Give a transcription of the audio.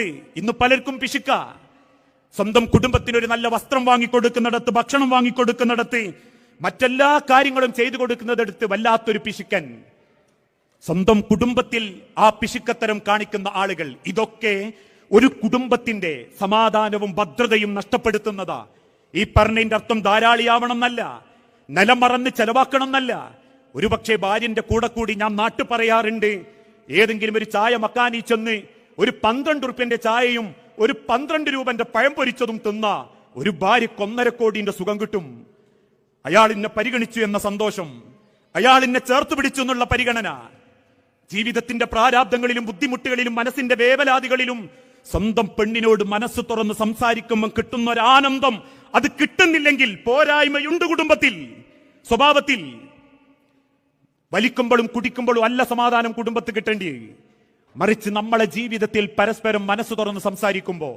ഇന്ന് പലർക്കും പിശുക്ക. സ്വന്തം കുടുംബത്തിന് ഒരു നല്ല വസ്ത്രം വാങ്ങിക്കൊടുക്കുന്നിടത്ത് ഭക്ഷണം വാങ്ങിക്കൊടുക്കുന്നിടത്ത് മറ്റെല്ലാ കാര്യങ്ങളും ചെയ്തു കൊടുക്കുന്നതെടുത്ത് വല്ലാത്തൊരു പിശുക്കൻ. സ്വന്തം കുടുംബത്തിൽ ആ പിശുക്കത്തരം കാണിക്കുന്ന ആളുകൾ ഇതൊക്കെ ഒരു കുടുംബത്തിന്റെ സമാധാനവും ഭദ്രതയും നഷ്ടപ്പെടുത്തുന്നതാ. ഈ പറഞ്ഞതിന്റെ അർത്ഥം ധാരാളിയാവണം എന്നല്ല നിലം മറന്ന് ചെലവാക്കണം എന്നല്ല ഒരുപക്ഷെ ഭാര്യന്റെ കൂടെ കൂടി ഞാൻ നാട്ടു പറയാറുണ്ട് ഏതെങ്കിലും ഒരു ചായ മക്കാനി ചെന്ന് ഒരു പന്ത്രണ്ട് റുപ്യന്റെ ചായയും ഒരു പന്ത്രണ്ട് രൂപന്റെ പഴം പൊരിച്ചതും തിന്ന ഒരു ഭാര്യക്ക് ഒന്നര കോടിന്റെ സുഖം കിട്ടും. അയാൾ എന്നെ പരിഗണിച്ചു എന്ന സന്തോഷം. അയാൾ എന്നെ ചേർത്ത് പിടിച്ചു എന്നുള്ള പരിഗണന. ജീവിതത്തിന്റെ പ്രാരാബ്ദങ്ങളിലും ബുദ്ധിമുട്ടുകളിലും മനസ്സിന്റെ വേവലാതികളിലും സ്വന്തം പെണ്ണിനോട് മനസ്സ് തുറന്ന് സംസാരിക്കുമ്പോൾ കിട്ടുന്ന ഒരു ആനന്ദം അത് കിട്ടുന്നില്ലെങ്കിൽ പോരായ്മയുണ്ട് കുടുംബത്തിൽ സ്വഭാവത്തിൽ. വലിക്കുമ്പോഴും കുടിക്കുമ്പോഴും അല്ല സമാധാനം കുടുംബത്ത് കിട്ടേണ്ടി. മറിച്ച് നമ്മളെ ജീവിതത്തിൽ പരസ്പരം മനസ്സ് തുറന്ന് സംസാരിക്കുമ്പോൾ